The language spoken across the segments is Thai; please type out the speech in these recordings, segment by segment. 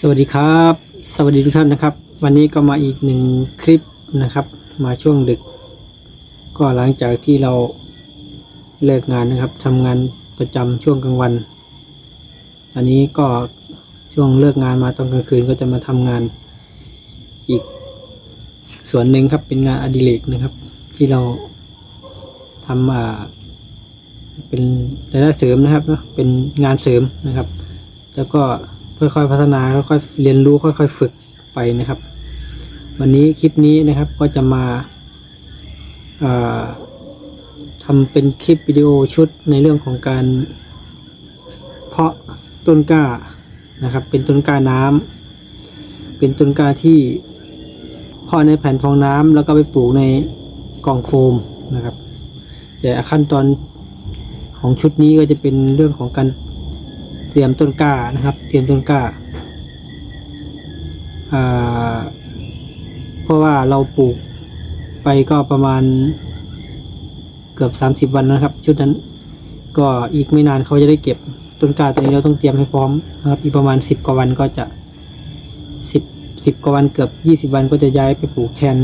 สวัสดีครับ สวัสดีทุกท่านนะครับ วันนี้ก็มาอีกหนึ่งคลิปนะครับ มาช่วงดึก ก็หลังจากที่เราเลิกงานนะครับทำงานประจำช่วงกลางวัน อันนี้ก็ช่วงเลิกงานมาตอนกลางคืนก็จะมาทำงานอีกส่วนหนึ่งครับเป็นงานอดิเรกนะครับ ที่เราทำอ่าเป็นรายได้เสริมนะครับเนาะเป็นงานเสริมนะครับ แล้วก็ ค่อยๆพัฒนาค่อยๆเรียนรู้ค่อยๆฝึกไปนะครับ วันนี้คลิปนี้นะครับก็จะมาาทำเป็นคลิปวิดีโอชุดในเรื่องของการเพาะต้นกล้านะครับ เป็นต้นกล้าน้ำเป็นต้นกล้าที่เพาะในแผ่นฟองน้ำแล้วก็ไปปลูกในกล่องโฟมนะครับ แต่ขั้นตอนของชุดนี้ก็จะเป็นเรื่องของการ ตรียมต้นกล้านะครับ เตรียมต้นกล้าเพราะว่าเราปลูกไปก็ประมาณเกือบ30วันนะครับ ชุดนั้น ก็อีกไม่นานเขาจะได้เก็บต้นกล้าตัวนี้เราต้องเตรียมให้พร้อมนะครับ อีกประมาณ10กว่าวันก็จะ10 10กว่าวันเกือบ20วันก็จะย้ายไปปลูกแทน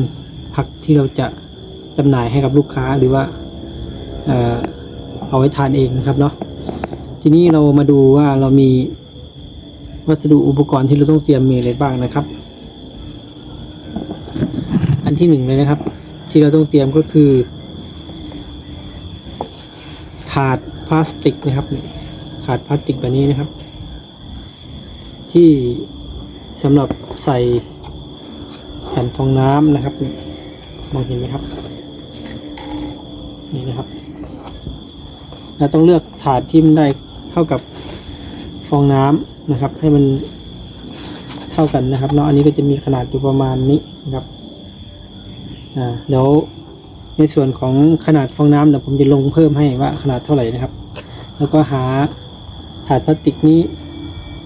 ผักที่เราจะจำหน่ายให้กับลูกค้าหรือว่า เออเอาไว้ทานเองนะครับเนาะ ทีนี้เรามาดูว่าเรามีวัสดุอุปกรณ์ที่เราต้องเตรียมมีอะไรบ้างนะครับ อันที่หนึ่งเลยนะครับ ที่เราต้องเตรียมก็คือ ถาดพลาสติกนะครับถาดพลาสติกแบบนี้นะครับ ที่สำหรับใส่แผ่นฟองน้ำนะครับมองเห็นไหมครับ นี่นะครับเราต้องเลือกถาดที่มันได้ เท่ากับฟองน้ำนะครับ ให้มันเท่ากันนะครับเนาะอันนี้ก็จะมีขนาดอยู่ประมาณนี้นะครับอ่าเดี๋ยวในส่วนของขนาดฟองน้ำเดี๋ยวผมจะลงเพิ่มให้ว่าขนาดเท่าไหร่นะครับ แล้วก็หาถาดพลาสติกนี้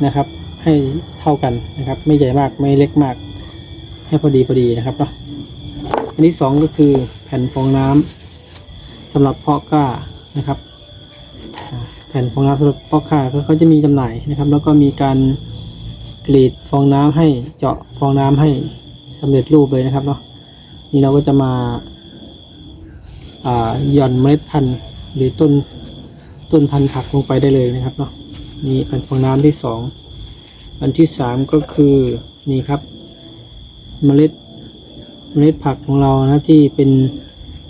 นะครับ ให้เท่ากันนะครับ ไม่ใหญ่มากไม่เล็กมาก ให้พอดีพอดีนะครับเนาะอันที่สองก็คือแผ่นฟองน้ำสำหรับเพาะกล้านะครับ ผ่นฟองน้ำสำหรับพ่อค้าก็เขาจะมีจำหน่ายนะครับ แล้วก็มีการกรีดฟองน้ำให้เจาะฟองน้ำให้สำเร็จรูปเลยนะครับเนาะนี่เราก็จะมาหย่อนเมล็ดพันธุ์หรือต้นต้นพันธุ์ผักลงไปได้เลยนะครับเนาะนี่แผ่นฟองน้ำที่สองอันที่สามก็คือนี่ครับ เมล็ดเมล็ดผักของเรานะที่เป็น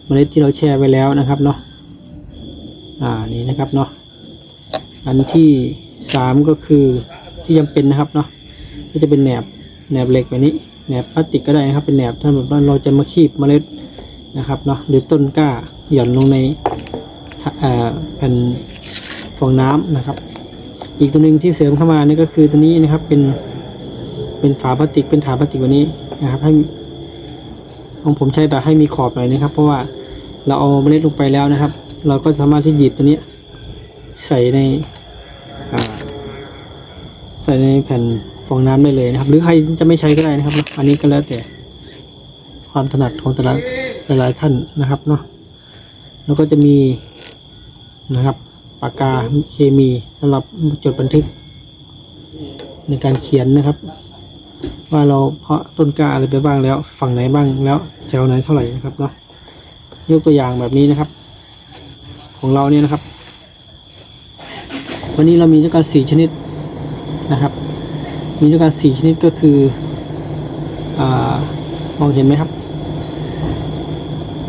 เมล็ดที่เราแช่ไว้แล้วนะครับเนาะอ่านี่นะครับเนาะ อันที่สามก็คือที่จำเป็นนะครับเนาะก็จะเป็นแหนบแหนบเหล็กแบบนี้แหนบพลาสติกก็ได้นะครับ เป็นแหนบถ้าแบบว่าเราจะมาคีบเมล็ดนะครับเนาะหรือต้นกล้าหย่อนลงในอ่าแผ่นฟองน้ำนะครับ อีกตัวหนึ่งที่เสริมเข้ามานี่ก็คือตัวนี้นะครับเป็นเป็นฝาพลาสติกเป็นถาดพลาสติกแบบนี้นะครับ ให้ของผมใช้แบบให้มีขอบหน่อยนะครับ เพราะว่าเราเอาเมล็ดลงไปแล้วนะครับ เราก็สามารถที่หยิบตัวนี้ ใส่ในใส่ในแผ่นฟองน้ำได้เลยนะครับ หรือใครจะไม่ใช้ก็ได้นะครับ อันนี้ก็แล้วแต่ความถนัดของแต่ละหลายท่านนะครับเนาะแล้วก็จะมีนะครับปากกาเคมีสำหรับจดบันทึก ในการเขียนนะครับ ว่าเราเพาะต้นกล้าอะไรไปบ้างแล้ว ฝั่งไหนบ้างแล้วแถวไหนเท่าไหร่นะครับเนาะยกตัวอย่างแบบนี้นะครับ ของเราเนี่ยนะครับ วันนี้เรามีด้วยกันสี่ชนิดนะครับ มีด้วยกันสี่ชนิดก็คืออมองเห็นไหมครับ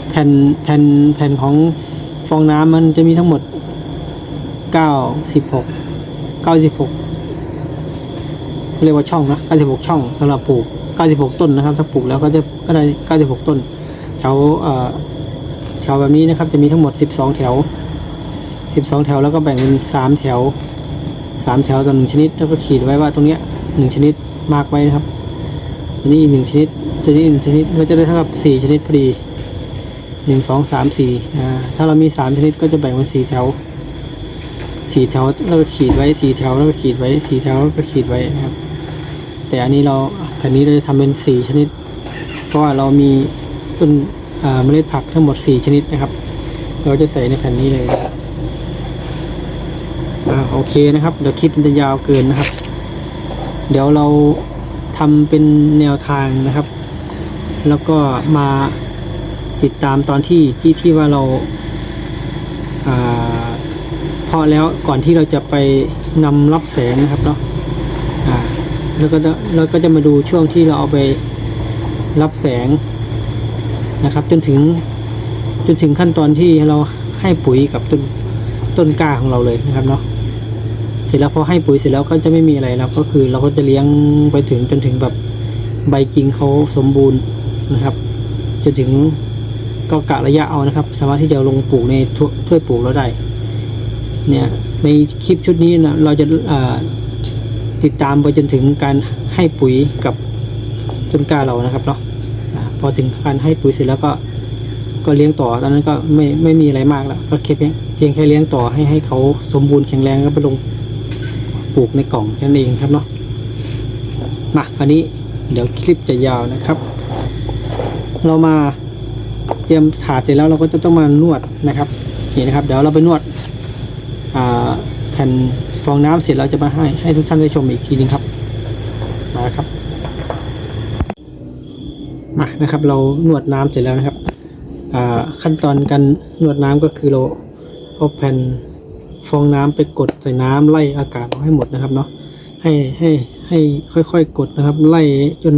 แผ่นแผ่นแผ่นของฟองน้ำมันจะมีทั้งหมดเก้าสิบหกเก้าสิบหกเรียกว่าช่องนะเก้าสิบหกช่องสำหรับปลูกเก้าสิบหกต้นนะครับ ถ้าปลูกแล้วก็จะก็ได้เก้าสิบหกต้นแถวแถวแบบนี้นะครับ จะมีทั้งหมด 12 แถว 12 แถวแล้วก็แบ่งเป็น 3 แถว 3 แถวต่อหนึ่งชนิด แล้วก็ขีดไว้ว่าตรงเนี้ยหนึ่งชนิดมากไว้นะครับตัวนี้อีกหนึ่งชนิดตัวนี้อีกหนึ่งชนิดก็จะได้เท่ากับ 4 ชนิดพอดีหนึ่งสองสามสี่อ่าถ้าเรามี3ชนิดก็จะแบ่งเป็น4แถว4แถวแล้วก็ขีดไว้4แถวแล้วก็ขีดไว้4แถวแล้วก็ขีดไว้นะครับ แต่อันนี้เราแผ่นนี้เราจะทำเป็น4ชนิด เพราะว่าเรามีต้นเมล็ดผักทั้งหมด4ชนิดนะครับ เราจะใส่ในแผ่นนี้เลย โอเคนะครับ เดี๋ยวคลิปมันจะยาวเกินนะครับ เดี๋ยวเราทำเป็นแนวทางนะครับ แล้วก็มาติดตามตอนที่ที่ที่ว่าเราเพาะแล้วก่อนที่เราจะไปนำรับแสงนะครับเนาะแล้วก็จะเราก็จะมาดูช่วงที่เราเอาไปรับแสงนะครับ จนถึงจนถึงขั้นตอนที่เราให้ปุ๋ยกับต้นต้นกล้าของเราเลยนะครับเนาะ เสร็จแล้วพอให้ปุ๋ยเสร็จแล้วก็จะไม่มีอะไรแล้วก็คือเราก็จะเลี้ยงไปถึงจนถึงแบบใบจริงเขาสมบูรณ์นะครับ จนถึงก็กะระยะเอานะครับ สามารถที่จะลงปลูกในถ้วยถ้วยปลูกเราได้ เนี่ยในคลิปชุดนี้นะเราจะาติดตามไปจนถึงการให้ปุ๋ยกับต้นกล้าเรานะครับเนาะพอถึงการให้ปุ๋ยเสร็จแล้วก็ก็เลี้ยงต่อตอนนั้นก็ไม่ไม่มีอะไรมากแล้วก็แค่เพียงเพียงแค่เลี้ยงต่อให้ให้เขาสมบูรณ์แข็งแรงแล้วไปลง ปลูกในกล่องแค่นั้นเองครับเนาะมาอันนี้เดี๋ยวคลิปจะยาวนะครับ เรามาเตรียมถาดเสร็จแล้วเราก็จะต้องมานวดนะครับนี่นะครับ เดี๋ยวเราไปนวดแผ่นฟองน้ำเสร็จเราจะมาให้ให้ทุกท่านได้ชมอีกทีนึงครับมาครับมานะครับ เรานวดน้ำเสร็จแล้วนะครับขั้นตอนการนวดน้ำก็คือเราเอาแผ่น ฟองน้ำไปกดใส่น้ำไล่อากาศออกให้หมดนะครับเนาะให้ให้ให้ค่อยๆกดนะครับ ไล่จน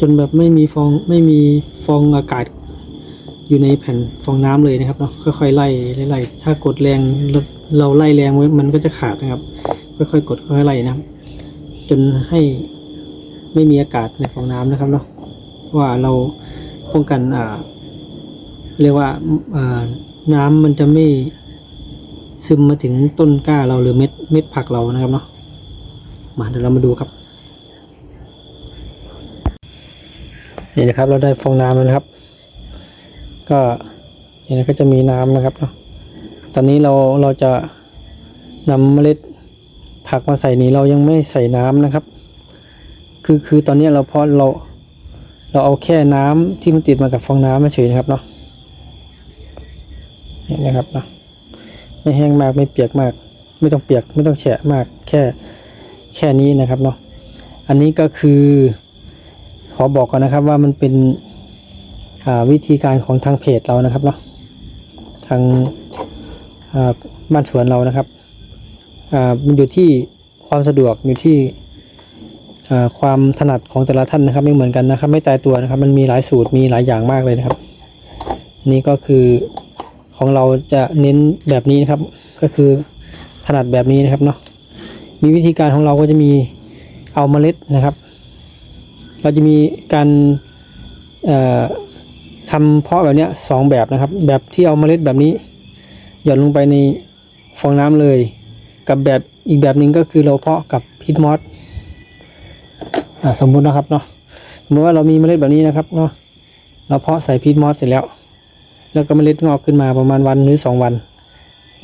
จนแบบไม่มีฟองไม่มีฟองอากาศอยู่ในแผ่นฟองน้ำเลยนะครับเนาะค่อยๆไล่ไล่ถ้ากดแรงเราไล่แรงมันก็จะขาดนะครับ ค่อยๆ กดค่อยๆไล่นะครับ จนให้ไม่มีอากาศในฟองน้ำนะครับเนาะว่าเราป้องกันอ่าเรียกว่าอ่าน้ำมันจะไม่ ซึมมาถึงต้นกล้าเราหรือเม็ดเม็ดผักเรานะครับเนาะมาเดี๋ยวเรามาดูครับ นี่นะครับ เราได้ฟองน้ำแล้วนะครับ ก็นี่นะก็จะมีน้ำนะครับเนาะตอนนี้เราเราจะนำเมล็ดผักมาใส่นี้เรายังไม่ใส่น้ำนะครับ คือคือตอนนี้เราเพาะเราเราเอาแค่น้ำที่มันติดมากับฟองน้ำมาเฉยนะครับเนาะนี่นะครับเนาะ ไม่แห้งมากไม่เปียกมาก ไม่ต้องเปียกไม่ต้องแฉะมากแค่แค่นี้นะครับเนาะอันนี้ก็คือ ขอบอกก่อนนะครับว่ามันเป็นวิธีการของทางเพจเรานะครับเนาะทางาบ้านสวนเรานะครับมันอยู่ที่ความสะดวกอยู่ที่ความถนัดของแต่ละท่านนะครับ ไม่เหมือนกันนะครับ ไม่ตายตัวนะครับ มันมีหลายสูตรมีหลายอย่างมากเลยนะครับ นี่ก็คือ ของเราจะเน้นแบบนี้นะครับ ก็คือถนัดแบบนี้นะครับเนาะมีวิธีการของเราก็จะมีเอาเมล็ดนะครับ เราจะมีการทำเพาะแบบนี้สองแบบนะครับ แบบที่เอาเมล็ดแบบนี้หย่อนลงไปในฟองน้ำเลย กับแบบอีกแบบหนึ่งก็คือเราเพาะกับพิษมอสสมมุตินะครับเนาะสมมติว่าเรามีเมล็ดแบบนี้นะครับเนาะเราเพาะใส่พิษมอสเสร็จแล้ว แล้วก็เมล็ดงอกขึ้นมาประมาณวันหรือสองวัน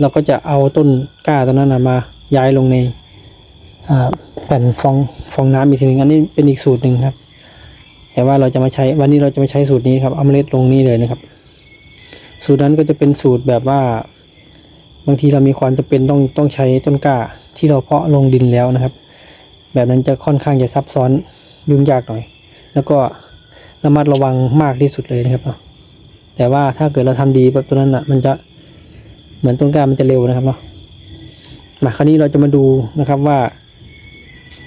เราก็จะเอาต้นกล้าตัวนั้นนะมาย้ายลงในแผ่นฟองฟองน้ำอีกทีหนึ่งอันนี้เป็นอีกสูตรหนึ่งครับ แต่ว่าเราจะมาใช้วันนี้เราจะมาใช้สูตรนี้ครับเอาเมล็ดลงนี่เลยนะครับ สูตรนั้นก็จะเป็นสูตรแบบว่าบางทีเรามีความจะเป็นต้องต้องใช้ต้นกล้าที่เราเพาะลงดินแล้วนะครับ แบบนั้นจะค่อนข้างจะซับซ้อนยุ่งยากหน่อย แล้วก็ระมัดระวังมากที่สุดเลยนะครับเนาะ แต่ว่าถ้าเกิดเราทำดีแบบตัวนั้นอะ มันจะเหมือนต้นกล้ามันจะเร็วนะครับเนาะมาคราวนี้เราจะมาดูนะครับว่า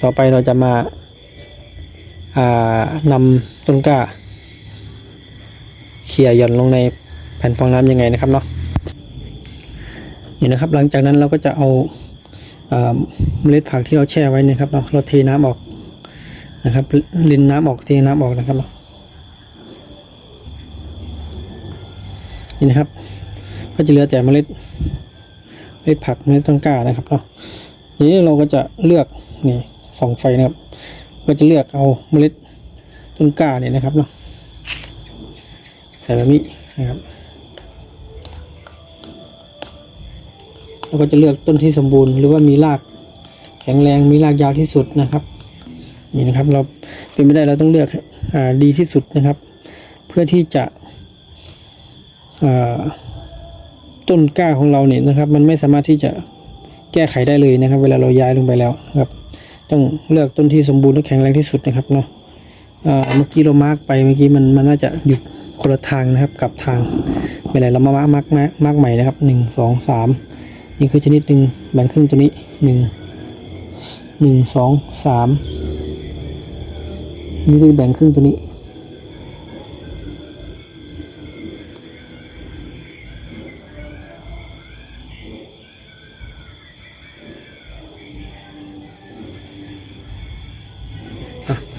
ต่อไปเราจะมาอ่านำต้นกล้าเขี่ยหย่อนลงในแผ่นฟองน้ำยังไงนะครับเนาะนี่นะครับ หลังจากนั้นเราก็จะเอาเมล็ดผักที่เราแช่ไว้นะครับเนาะเราเทน้ำออกนะครับลินน้ำออกเทน้ำออกนะครับเนาะ นี่นะครับ ก็จะเหลือแต่เมล็ดเมล็ดผักเมล็ดต้นกล้านะครับเนาะทีนี้เราก็จะเลือกนี่ส่องไฟนะครับ ก็จะเลือกเอาเมล็ดต้นกล้าเนี่ยนะครับเนาะใส่แบบนี้นะครับเราก็จะเลือกต้นที่สมบูรณ์หรือว่ามีรากแข็งแรงมีรากยาวที่สุดนะครับนี่นะครับ เราเป็นไม่ได้เราต้องเลือกอ่าดีที่สุดนะครับ เพื่อที่จะ ต้นกล้าของเราเนี่ยนะครับ มันไม่สามารถที่จะแก้ไขได้เลยนะครับ เวลาเราย้ายลงไปแล้วครับ ต้องเลือกต้นที่สมบูรณ์และแข็งแรงที่สุดนะครับเนาะเมื่อกี้เรามาร์กไปเมื่อกี้มันมันน่าจะอยู่คนละทางนะครับกลับทางไม่เป็นไรเรามามาร์กมาร์กมาร์กใหม่นะครับหนึ่งสองสามนี่คือชนิดหนึ่งแบ่งครึ่งตัวนี้หนึ่งหนึ่งสองสามนี่คือแบ่งครึ่งตัวนี้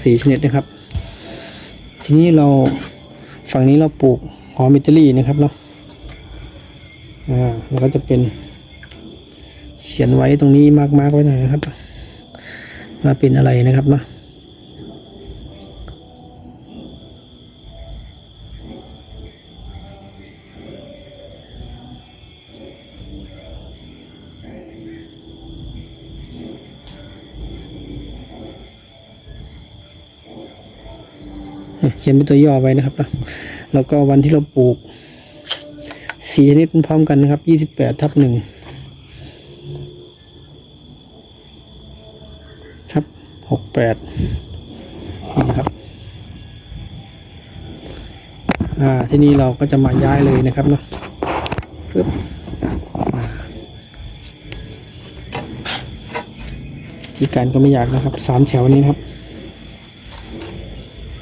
สี่ชนิดนะครับ ทีนี้เราฝั่งนี้เราปลูกหอมอิตาลี่นะครับเนาะอ่าแล้วก็จะเป็น เขียนไว้ตรงนี้มากๆไว้หน่อยนะครับว่าเป็นอะไรนะครับเนาะ เขียนเป็นตัวย่อไว้นะครับนะแล้วก็วันที่เราปลูกสี่ชนิดพร้อมกันนะครับยี่สิบแปดทับหนึ่งครับหกแปดนะครับอ่าที่นี่เราก็จะมาย้ายเลยนะครับเนาะปึ๊บที่การก็ไม่อยากนะครับสามแถวนี้นะครับ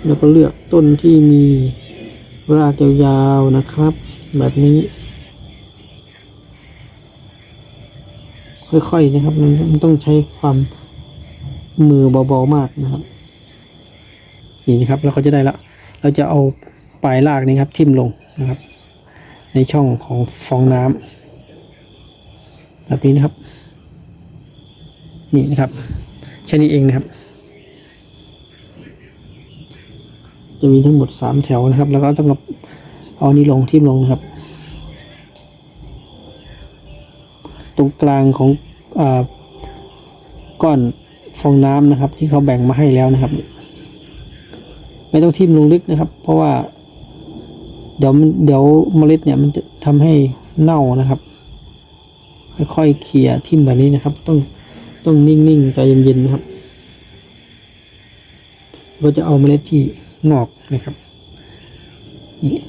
แล้วก็เลือกต้นที่มีรากยาวๆนะครับ แบบนี้ ค่อยๆนะครับ มันต้องใช้ความมือเบาๆมากนะครับนี่นะครับเราก็จะได้ละ เราจะเอาปลายรากนี้ครับ ทิ่มลงนะครับ ในช่องของฟองน้ำแบบนี้นะครับ นี่นะครับแค่นี้เองนะครับ จะมีทั้งหมดสามแถวนะครับ แล้วก็ต้องเอานี้ลงทิ่มลงนะครับ ตรงกลางของอก้อนฟองน้ำนะครับ ที่เขาแบ่งมาให้แล้วนะครับ ไม่ต้องทิ่มลงลึกนะครับ เพราะว่า เดี๋ยวมันเดี๋ยวเมล็ดเนี่ยมันจะทำให้เน่านะครับค่อยๆเขี่ยทิ่มแบบนี้นะครับ ต้องต้องนิ่งๆใจเย็นๆนะครับเราจะเอาเมล็ดที่ งอกนะครับนี่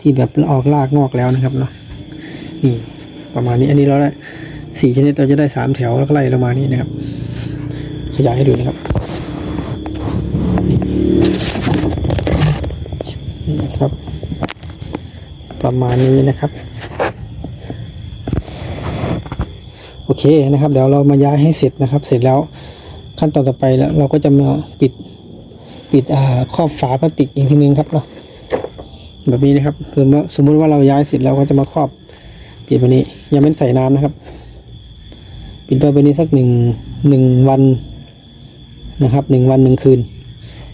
ที่แบบออกรากงอกแล้วนะครับเนาะนี่ประมาณนี้อันนี้เราได้สี่ชนิดเราจะได้สามแถวแล้วก็ไล่ลงมานี่นะครับ ขยายให้ดูนะครับนี่นะครับ ประมาณนี้นะครับโอเคนะครับ เดี๋ยวเรามาย้ายให้เสร็จนะครับ เสร็จแล้วขั้นตอนต่อไปแล้ว เราก็จะมาปิด ปิดอ่าครอบฝาพลาสติกอีกทีนึงครับเนาะแบบนี้นะครับคือว่าสมมุติว่าเราย้ายเสร็จเราก็จะมาครอบปิดแบบนี้ ยังไม่ใส่น้ำนะครับ ปิดไว้แบบนี้สักหนึ่งหนึ่งวันนะครับหนึ่งวันหนึ่งคืน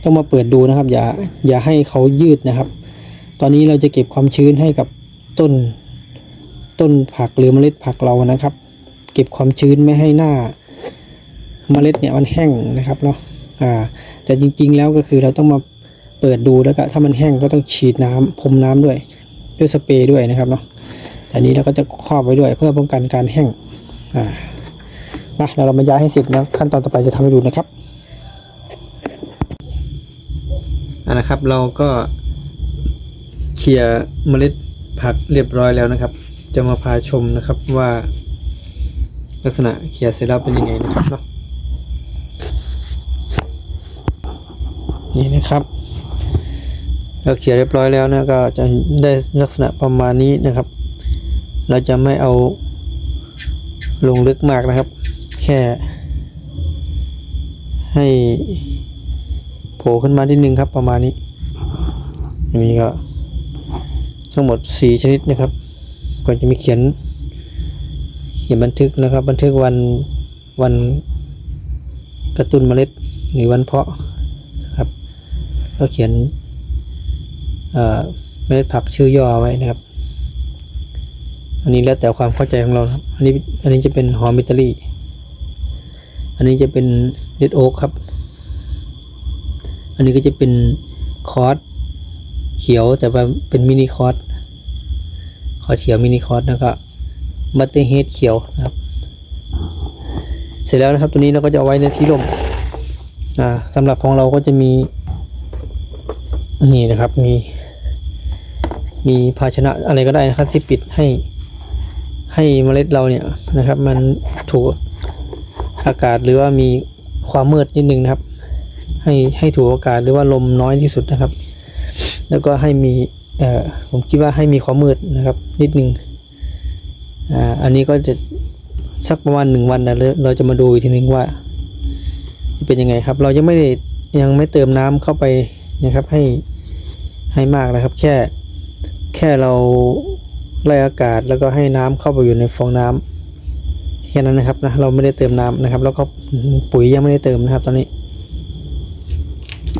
ต้องมาเปิดดูนะครับ อย่าอย่าให้เขายืดนะครับ ตอนนี้เราจะเก็บความชื้นให้กับต้น ต้นผักหรือเมล็ดผักเรานะครับ เก็บความชื้นไม่ให้หน้าเมล็ดเนี่ยมันแห้งนะครับเนาะอ่า แต่จริง ๆ แล้วก็คือเราต้องมาเปิดดูแล้วก็ถ้ามันแห้งก็ต้องฉีดน้ำพรมน้ำด้วยด้วยสเปรย์ด้วยนะครับเนาะแต่นี้เราก็จะครอบไว้ด้วยเพื่อป้องกันการแห้งอ่ามาเดี๋ยวเรามาย้ายให้เสร็จนะขั้นตอนต่อไปจะทำให้ดูนะครับอ่านะครับเราก็เคลียร์เมล็ดผักเรียบร้อยแล้วนะครับ จะมาพาชมนะครับว่า ลักษณะเคลียร์เสร็จแล้วเป็นยังไงนะครับเนาะ นี่นะครับเราเคลียร์เรียบร้อยแล้วนะก็จะได้ลักษณะประมาณนี้นะครับ เราจะไม่เอาลงลึกมากนะครับ แค่ ให้โผล่ขึ้นมานิดนึงครับประมาณนี้อันนี้ก็ทั้งหมดสี่ชนิดนะครับ ก่อนจะมีเขียน เขียนบันทึกนะครับ บันทึกวันวันกระตุ้นเมล็ดหรือวันเพาะ ก็เขียนเมล็ดผักชื่อย่อไว้นะครับ อันนี้แล้วแต่ความเข้าใจของเราครับ อันนี้อันนี้จะเป็นหอมมิตาลี อันนี้จะเป็นเ d ดโอ๊กครับ อันนี้ก็จะเป็นคอร์สเขียวแต่ว่าเป็นมินิคอร์สคอร์สเขียวมินิคอร์สแล้วก็บัตเตอร์เฮดเขียวนะครับ เสร็จแล้วนะครับตัวนี้เราก็จะเอาไว้ในที่ร่มอ่าสำหรับของเราก็จะมี นี่นะครับมี มีภาชนะอะไรก็ได้นะครับที่ปิดให้ ให้เมล็ดเราเนี่ยนะครับ มันถูกอากาศหรือว่ามีความมืดนิดนึงนะครับ ให้ให้ถูกอากาศหรือว่าลมน้อยที่สุดนะครับ แล้วก็ให้มีเอ่อผมคิดว่าให้มีความมืดนะครับ นิดนึงอ่าอันนี้ก็จะสักประมาณหนึ่งวันนะเราเราจะมาดูอีกทีนึงว่าจะเป็นยังไงครับ เรายังไม่ได้ยังไม่เติมน้ำเข้าไป นะครับให้ให้มากนะครับ แค่แค่เราไล่อากาศแล้วก็ให้น้ำเข้าไปอยู่ในฟองน้ำแค่นั้นนะครับนะเราไม่ได้เติมน้ำนะครับ แล้วก็ปุ๋ยยังไม่ได้เติมนะครับ ตอนนี้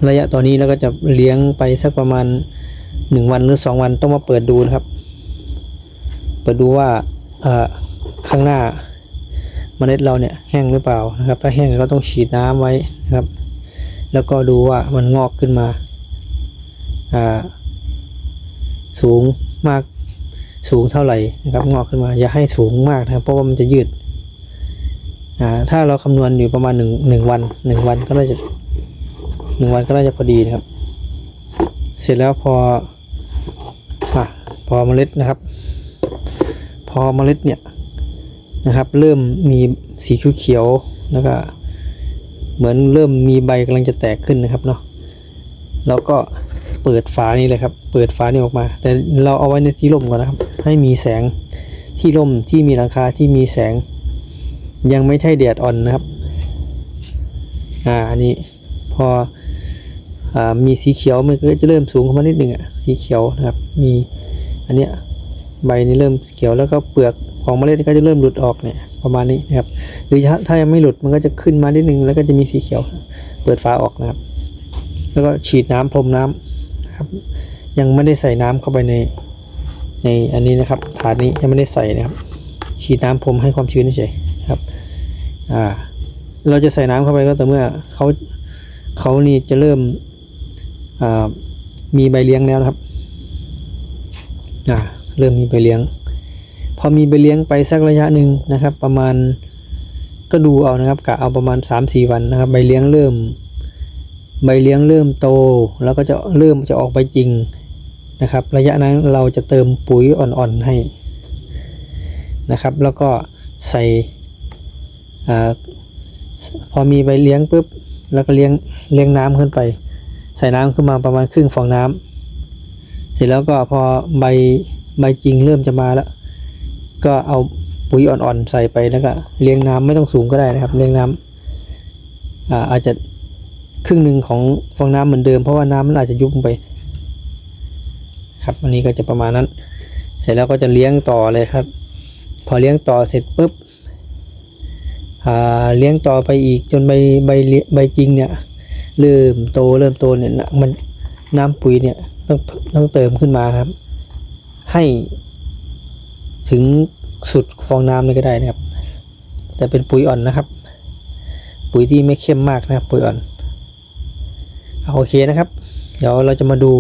ระยะตอนนี้เราก็จะเลี้ยงไปสักประมาณหนึ่งวันหรือสองวันต้องมาเปิดดูนะครับ เปิดดูว่าข้างหน้าเมล็ดเราเนี่ยแห้งหรือเปล่านะครับ ถ้าแห้งเราต้องฉีดน้ำไว้นะครับ แล้วก็ดูว่ามันงอกขึ้นมา สูงมากสูงเท่าไหร่นะครับงอกขึ้นมา อย่าให้สูงมากนะครับ เพราะว่ามันจะยืดถ้าเราคำนวณอยู่ประมาณหนึ่งหนึ่งวันหนึ่งวันก็น่าจะหนึ่งวันก็น่าจะพอดีนะครับ เสร็จแล้วพออพอเมล็ดนะครับ พอเมล็ดเนี่ยนะครับ เริ่มมีสีเขียวๆแล้วก็เหมือนเริ่มมีใบกำลังจะแตกขึ้นนะครับเนาะแล้วก็ เปิดฝานี่เลยครับ เปิดฝานี่ออกมา แต่เราเอาไว้ในที่ร่มก่อนนะครับ ให้มีแสงที่ร่มที่มีหลังคาที่มีแสง ยังไม่ใช่แดดอ่อนนะครับ อ่าอันนี้พออ่ามีสีเขียวมันก็จะเริ่มสูงขึ้นมานิดหนึ่งอะสีเขียวนะครับ มีอันเนี้ยใบนี้เริ่มเขียวแล้วก็เปลือกของเมล็ดก็จะเริ่มหลุดออกเนี่ยประมาณนี้นะครับ หรือถ้าถ้ายังไม่หลุดมันก็จะขึ้นมานิดนึงแล้วก็จะมีสีเขียว เปิดฝาออกนะครับ แล้วก็ฉีดน้ำพรมน้ำ นะครับ ยังไม่ได้ใส่น้ำเข้าไปในในอันนี้นะครับ ถาดนี้ยังไม่ได้ใส่นะครับ ฉีดน้ำพรมให้ความชื้นเฉยครับ อ่า เราจะใส่น้ำเข้าไปก็ต่อเมื่อเขาเขานี่จะเริ่มอ่ามีใบเลี้ยงแล้วนะครับ อ่า เริ่มมีใบเลี้ยง พอมีใบเลี้ยงไปสักระยะหนึ่งนะครับ ประมาณก็ดูเอานะครับกะเอาประมาณสามสี่วันนะครับ ใบเลี้ยงเริ่ม ใบเลี้ยงเริ่มโตแล้วก็จะเริ่มจะออกใบจริงนะครับ ระยะนั้นเราจะเติมปุ๋ยอ่อนๆให้นะครับ แล้วก็ใส่อพอมีใบเลี้ยงปุ๊บแล้วก็เลี้ยงเลี้ยงน้ำขึ้นไป ใส่น้ำขึ้นมาประมาณครึ่งฟองน้ำเสร็จแล้วก็พอใบใบจริงเริ่มจะมาแล้ว ก็เอาปุ๋ยอ่อนๆใส่ไปแล้วก็เลี้ยงน้ำไม่ต้องสูงก็ได้นะครับ เลี้ยงน้ำอ่าอาจจะ ครึ่งหนึ่งของฟองน้ำเหมือนเดิมเพราะว่าน้ำมันอาจจะยุบไป ครับอันนี้ก็จะประมาณนั้น เสร็จแล้วก็จะเลี้ยงต่อเลยครับ พอเลี้ยงต่อเสร็จปุ๊บอ่าเลี้ยงต่อไปอีกจนใบใบใบจริงเนี่ย เริ่มโตเริ่มโตเนี่ยมันน้ำปุ๋ยเนี่ยต้องต้องเติมขึ้นมาครับ ให้ถึงสุดฟองน้ำเลยก็ได้นะครับ แต่เป็นปุ๋ยอ่อนนะครับ ปุ๋ยที่ไม่เข้มมากนะครับ ปุ๋ยอ่อน โอเคนะครับ เดี๋ยวเราจะมาดู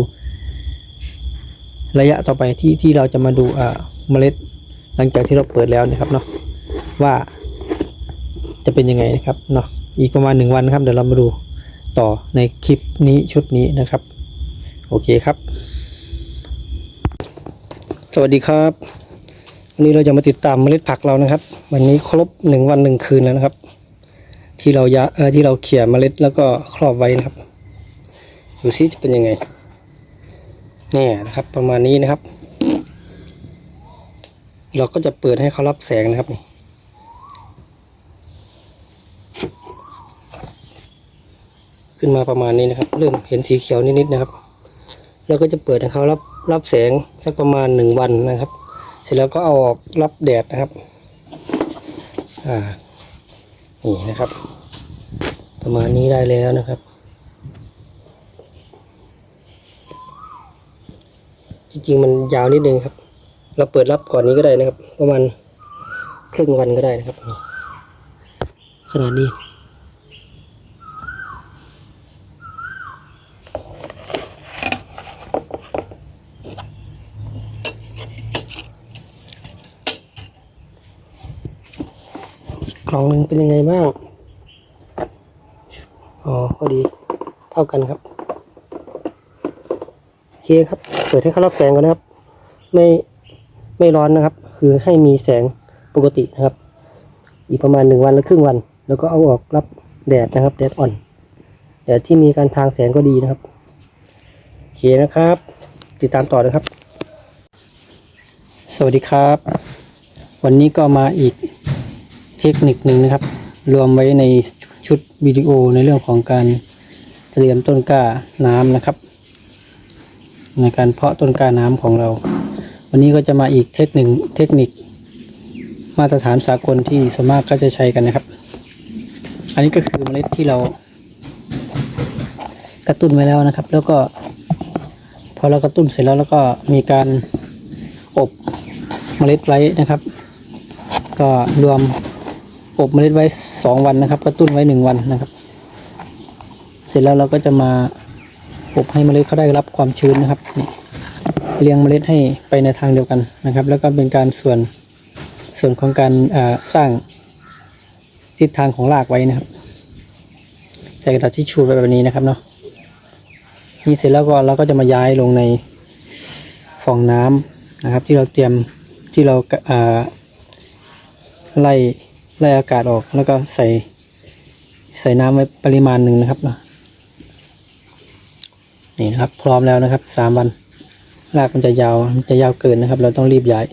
ระยะต่อไปที่ที่เราจะมาดูอ่าเมล็ด หลังจากที่เราเปิดแล้วนะครับเนาะว่าจะเป็นยังไงนะครับเนาะอีกประมาณหนึ่งวันนะครับ เดี๋ยวเรามาดูต่อในคลิปนี้ชุดนี้นะครับ โอเคครับ สวัสดีครับวันนี้เราจะมาติดตามเมล็ดผักเรานะครับ วันนี้ครบหนึ่งวันหนึ่งคืนแล้วนะครับ ที่เรายะที่เราเขี่ยเมล็ดแล้วก็ครอบไว้นะครับ ดูซิจะเป็นยังไงเนี่ยนะครับ ประมาณนี้นะครับ เราก็จะเปิดให้เขารับแสงนะครับนี่ขึ้นมาประมาณนี้นะครับ เริ่มเห็นสีเขียวนิดๆนะครับ แล้วก็จะเปิดให้เขารับรับแสงสักประมาณหนึ่งวันนะครับ เสร็จแล้วก็เอาออกรับแดดนะครับ อ่า นี่นะครับ ประมาณนี้ได้แล้วนะครับ จ ริงๆมันยาวนิดนึงครับ เราเปิดรับก่อนนี้ก็ได้นะครับ ประมาณครึ่งวันก็ได้นะครับ ขนาดนี้กล่องหนึ่งเป็นยังไงบ้าง อ๋อพอดี เท่ากันครับ เคครับ เปิดให้เขารับแสงก่อนนะครับ ไม่ไม่ร้อนนะครับ คือให้มีแสงปกตินะครับ อีกประมาณหนึ่งวันหรือครึ่งวัน แล้วก็เอาออกรับแดดนะครับ แดดอ่อนแดดที่มีการทางแสงก็ดีนะครับโอเคนะครับ ติดตามต่อนะครับ สวัสดีครับ วันนี้ก็มาอีกเทคนิคหนึ่งนะครับ รวมไว้ในชุดวิดีโอในเรื่องของการเตรียมต้นกล้าน้ำนะครับ ในการเพาะต้นกล้าน้ำของเรา วันนี้ก็จะมาอีกเทคนิคเทคนิค มาตรฐานสากลที่ส่วนมากก็จะใช้กันนะครับ อันนี้ก็คือเมล็ดที่เรา กระตุ้นไว้แล้วนะครับ แล้วก็พอเรากระตุ้นเสร็จแล้วแล้วก็มีการอบเมล็ดไว้นะครับ ก็รวมอบเมล็ดไว้สองวันนะครับ กระตุ้นไว้หนึ่งวันนะครับ เสร็จแล้วเราก็จะมา บให้เมล็ดเขาได้รับความชื้นนะครับเลี้ยงเมล็ดให้ไปในทางเดียวกันนะครับ แล้วก็เป็นการส่วนส่วนของการสร้างทิศทางของรากไว้นะครับใส่กระดาษทิชชู่ไว้แบบนี้นะครับเนาะนี่เสร็จแล้วก็เราก็จะมาย้ายลงในฟองน้ำนะครับ ที่เราเตรียมที่เราอ่าไล่ไล่อากาศออกแล้วก็ใส่ใส่น้ำไว้ปริมาณหนึ่งนะครับเนาะ นี่นะครับ พร้อมแล้วนะครับสามวันรากมันจะยาวมันจะยาวเกินนะครับ เราต้องรีบย้าย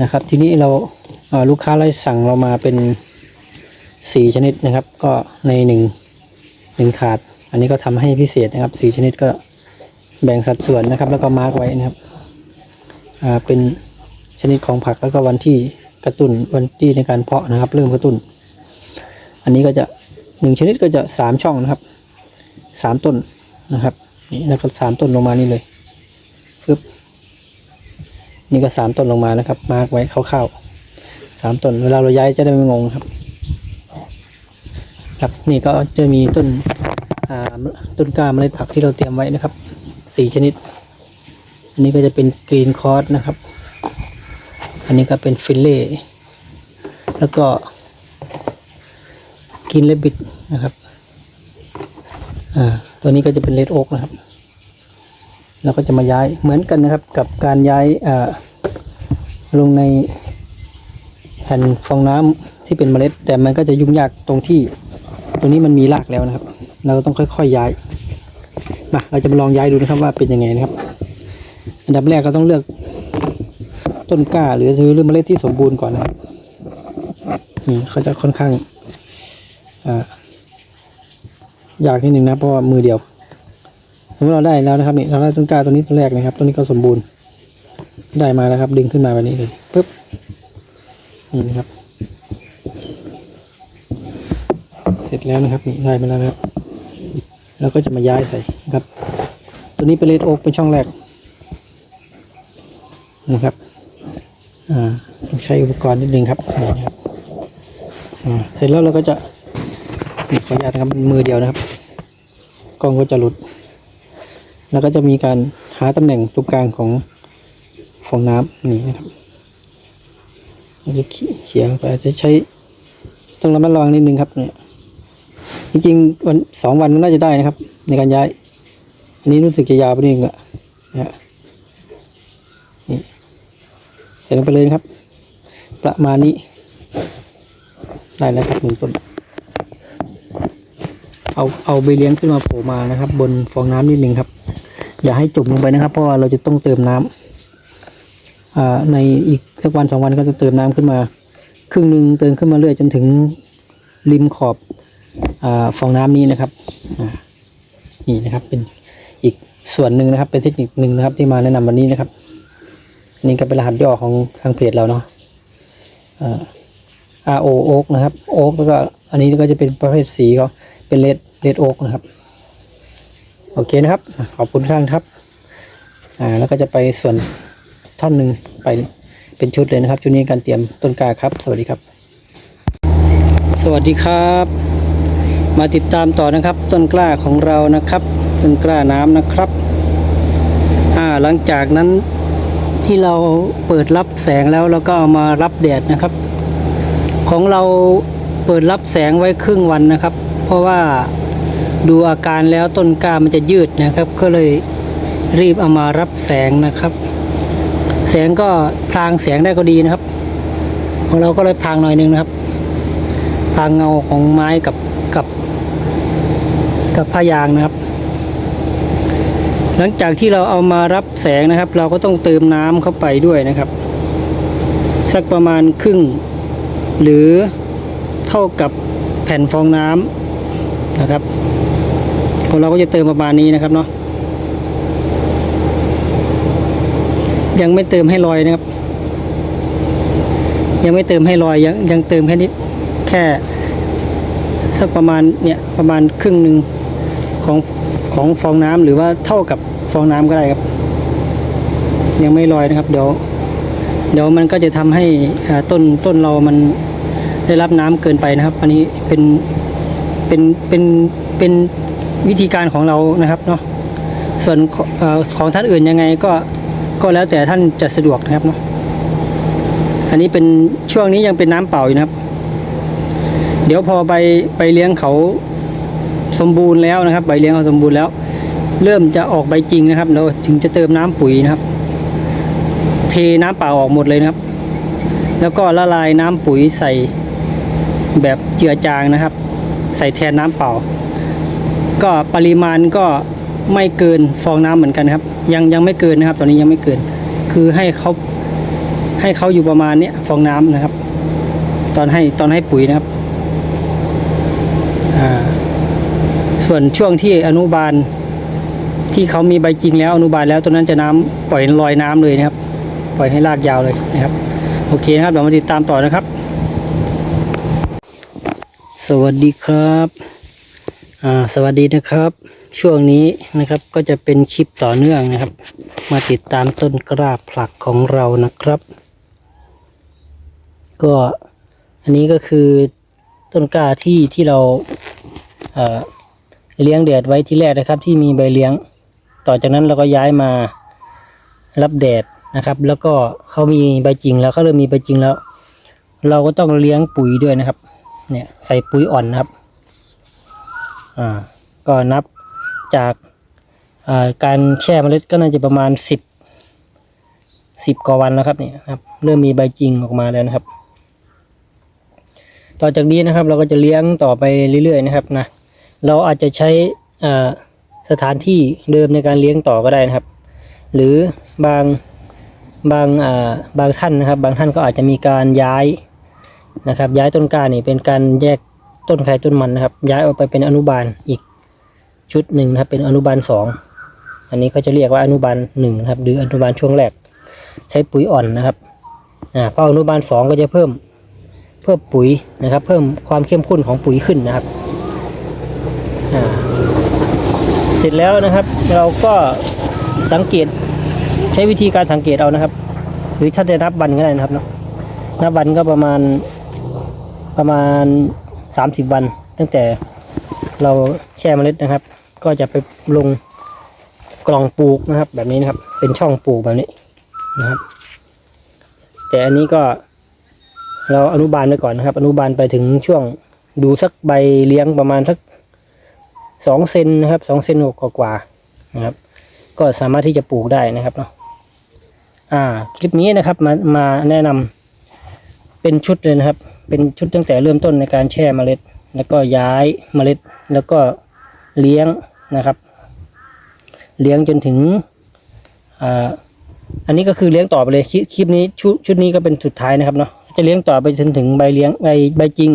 นะครับ ทีนี้เราเอ่อลูกค้าไล่สั่งเรามาเป็นสี่ชนิดนะครับ ก็ในหนึ่งหนึ่งถาด อันนี้ก็ทำให้พิเศษนะครับสี่ชนิดก็แบ่งสัดส่วนนะครับ แล้วก็มาร์กไว้นะครับเป็นชนิดของผักแล้วก็วันที่กระตุ้นวันที่ในการเพาะนะครับ เริ่มกระตุ้น อันนี้ก็จะหนึ่งชนิดก็จะสามช่องนะครับสามต้น นะครับนี่แล้วก็สามต้นลงมานี่เลยปึ๊บนี่ก็สามต้นลงมานะครับ มาร์กไว้คร่าวๆสามต้นเวลาเราย้ายจะได้ไม่งงครับ ครับนี่ก็จะมีต้นต้นกล้าเมล็ดผักที่เราเตรียมไว้นะครับสี่ชนิด อันนี้ก็จะเป็นกรีนคอร์สนะครับ อันนี้ก็เป็นฟิลเล่แล้วก็กินเลบิดนะครับ อ่า ตัวนี้ก็จะเป็นเลดโอ๊กนะครับเราก็จะมาย้ายเหมือนกันนะครับ กับการย้ายลงในแผ่นฟองน้ำที่เป็นเมล็ด แต่มันก็จะยุ่งยากตรงที่ ตรงนี้มันมีรากแล้วนะครับ เราก็ต้องค่อยๆย้ายมาเราจะมาลองย้ายดูนะครับว่าเป็นยังไงนะครับ อันดับแรกเราต้องเลือกต้นกล้าหรือหรือเมล็ดที่สมบูรณ์ก่อนนะครับนี่เขาจะค่อนข้างอ่า ยากนิดนึงนะเพราะว่ามือเดียวสมมติเราได้แล้วนะครับนี่เราได้ต้นกล้าตัวนี้ตัวแรกนะครับตัวนี้ก็สมบูรณ์ได้มาแล้วครับ ดึงขึ้นมาแบบนี้เลยปึ๊บนี่นะครับ เสร็จแล้วนะครับนี่ได้มาแล้วนะครับเราก็จะมาย้ายใส่นะครับ ตัวนี้เป็นเลดโอ๊กเป็นช่องแรกนะครับอ่าใช้อุปกรณ์นิดนึงครับนี่นะครับอ่าเสร็จแล้วเราก็จะ ขออนุญาตนะครับมือเดียวนะครับ กล้องก็จะหลุด แล้วก็จะมีการหาตำแหน่งตรงกลางของของน้ำนี่นะครับเราจะเขี่ยลงไปอาจจะใช้ต้องระมัดระวังนิดนึงครับเนี่ยจริงๆวันสองวันน่าจะได้นะครับ ในการย้าย อันนี้รู้สึกจะยาวไปนิดนึงละนะนี่ใส่ลงไปเลยครับ ประมาณนี้ ได้แล้วครับหนึ่งต้น เอาเอาใบเลี้ยงขึ้นมาโผล่มานะครับ บนฟองน้ำนิดหนึ่งครับ อย่าให้จุ่มลงไปนะครับ เพราะว่าเราจะต้องเติมน้ำอ่าในอีกสักวันสองวันก็จะเติมน้ำขึ้นมา ครึ่งหนึ่งเติมขึ้นมาเรื่อยจนถึงริมขอบอฟองน้ำนี้นะครับนี่นะครับเป็นอีกส่วนหนึ่งนะครับ เป็นเทคนิคหนึ่งนะครับ ที่มาแนะนำวันนี้นะครับนี่ก็เป็นรหัสย่อของทางเพจเราเนาะ R O โอ๊กนะครับ โอ๊กแล้วก็อันนี้ก็จะเป็นประเภทสีก็ เป็นเลดเลดโอ๊กนะครับ โอเคนะครับ ขอบคุณท่านครับอ่าแล้วก็จะไปส่วนท่อนหนึ่งไปเป็นชุดเลยนะครับ ชุดนี้การเตรียมต้นกล้าครับ สวัสดีครับ สวัสดีครับ มาติดตามต่อนะครับ ต้นกล้าของเรานะครับ ต้นกล้าน้ำนะครับอ่าหลังจากนั้นที่เราเปิดรับแสงแล้วเราก็เอามารับแดดนะครับ ของเราเปิดรับแสงไว้ครึ่งวันนะครับ ราะว่าดูอาการแล้วต้นกล้ามันจะยืดนะครับ ก็เลยรีบเอามารับแสงนะครับ แสงก็พรางแสงได้ก็ดีนะครับของเราก็เลยพรางหน่อยหนึงนะครับพรางเงาของไม้กับกับ กับผ้ายางนะครับ หลังจากที่เราเอามารับแสงนะครับ เราก็ต้องเติมน้ำเข้าไปด้วยนะครับ สักประมาณครึ่ง หรือเท่ากับแผ่นฟองน้ำ นะครับของเราก็จะเติมประมาณนี้นะครับเนาะยังไม่เติมให้ลอยนะครับ ยังไม่เติมให้ลอยยังยังเติมแค่นิดแค่สักประมาณเนี่ยประมาณครึ่งหนึ่งของของฟองน้ำหรือว่าเท่ากับฟองน้ำก็ได้ครับ ยังไม่ลอยนะครับ เดี๋ยว เดี๋ยวมันก็จะทำให้ต้นต้นเรามันได้รับน้ำเกินไปนะครับ อันนี้เป็น เป็นเป็นเป็นวิธีการของเรานะครับเนาะส่วนของเอ่อของท่านอื่นยังไงก็ก็แล้วแต่ท่านจะสะดวกนะครับเนาะอันนี้เป็นช่วงนี้ยังเป็นน้ำเปล่าอยู่นะครับ เดี๋ยวพอใบใบเลี้ยงเขาสมบูรณ์แล้วนะครับใบเลี้ยงเขาสมบูรณ์แล้ว เริ่มจะออกใบจริงนะครับ เราถึงจะเติมน้ำปุ๋ยนะครับ เทน้ำเปล่าออกหมดเลยนะครับ แล้วก็ละลายน้ำปุ๋ยใส่แบบเจือจางนะครับ ส่แทนน้ำเปล่า ก็ปริมาณก็ไม่เกินฟองน้ำเหมือนกันครับ ยังยังไม่เกินนะครับ ตอนนี้ยังไม่เกิน คือให้เขาให้เขาอยู่ประมาณเนี้ยฟองน้ำนะครับ ตอนให้ตอนให้ปุ๋ยนะครับส่วนช่วงที่อนุบาลที่เขามีใบจริงแล้วอนุบาลแล้วตัวนั้นจะน้ำปล่อยลอยน้ำเลยนะครับ ปล่อยให้ลากยาวเลยนะครับ โอเคนะครับเดี๋ยวมาติดตามต่อนะครับ วัสดีครับสวัสดีนะครับ ช่วงนี้นะครับก็จะเป็นคลิปต่อเนื่องนะครับ มาติดตามต้นกล้าผลักของเรานะครับ ก็อันนี้ก็คือต้นกล้าที่ที่เราเเลี้ยงแดดไว้ที่แรกนะครับ ที่มีใบเลี้ยง ต่อจากนั้นเราก็ย้ายมารับแดดนะครับ แล้วก็เขามีใบจริงแล้วเขาเริ่มมีใบจริงแล้ว เราก็ต้องเลี้ยงปุ๋ยด้วยนะครับ เนี่ยใส่ปุ๋ยอ่อนนะครับอ่าก็นับจากอ่าการแช่เมล็ดก็น่าจะประมาณสิบสิบกว่าวันแล้วครับเนี่ยครับ เริ่มมีใบจริงออกมาแล้วนะครับ ต่อจากนี้นะครับเราก็จะเลี้ยงต่อไปเรื่อยๆนะครับนะเราอาจจะใช้สถานที่เดิมในการเลี้ยงต่อก็ได้นะครับ หรือบางบางบางท่านนะครับ บางท่านก็อาจจะมีการย้าย นะครับ ย้ายต้นกล้านี่เป็นการแยกต้นไข่ต้นมันนะครับ ย้ายออกไปเป็นอนุบาลอีกชุดหนึ่งนะครับ เป็นอนุบาลสองอันนี้เขาจะเรียกว่าอนุบาลหนึ่งครับ หรืออนุบาลช่วงแรก ใช้ปุ๋ยอ่อนนะครับอ่าพออนุบาลสองก็จะเพิ่มเพิ่มปุ๋ยนะครับ เพิ่มความเข้มข้นของปุ๋ยขึ้นนะครับอ่าเสร็จแล้วนะครับ เราก็สังเกตใช้วิธีการสังเกตเอานะครับ หรือถ้าจะนับวันก็ได้นะครับเนาะนับวันก็ประมาณ ประมาณสามสิบวัน ตั้งแต่เราแช่เมล็ดนะครับ ก็จะไปลงกล่องปลูกนะครับ แบบนี้นะครับ เป็นช่องปลูกแบบนี้นะครับ แต่อันนี้ก็เราอนุบาลไปก่อนนะครับ อนุบาลไปถึงช่วงดูสักใบเลี้ยงประมาณสักสองเซนนะครับสองเซนกว่าๆนะครับ ก็สามารถที่จะปลูกได้นะครับเนาะอ่า คลิปนี้นะครับมามาแนะนำเป็นชุดเลยนะครับ เป็นชุดตั้งแต่เริ่มต้นในการแช่เมล็ด แล้วก็ย้ายเมล็ด แล้วก็เลี้ยงนะครับ เลี้ยงจนถึงอ่าอันนี้ก็คือเลี้ยงต่อไปเลยคลิปคลิปนี้ชุดชุดนี้ก็เป็นสุดท้ายนะครับเนาะจะเลี้ยงต่อไปจนถึงใบเลี้ยงใบใบจริง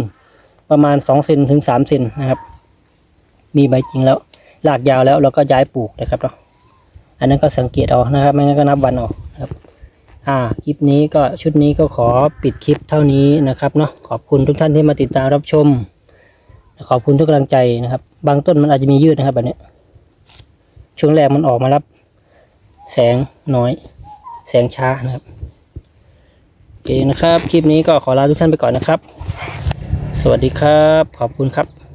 ประมาณสองเซนถึงสามเซนนะครับ มีใบจริงแล้วหลากยาวแล้วเราก็ย้ายปลูกนะครับเนาะอันนั้นก็สังเกตเอานะครับ ไม่งั้นก็นับวันเอานะครับ อ่าคลิปนี้ก็ชุดนี้ก็ขอปิดคลิปเท่านี้นะครับเนาะขอบคุณทุกท่านที่มาติดตามรับชม ขอบคุณทุกกำลังใจนะครับ บางต้นมันอาจจะมียืดนะครับแบบนี้ช่วงแรกมันออกมารับ แสงน้อย แสงช้านะครับโอเคนะครับ คลิปนี้ก็ขอลาทุกท่านไปก่อนนะครับ สวัสดีครับ ขอบคุณครับ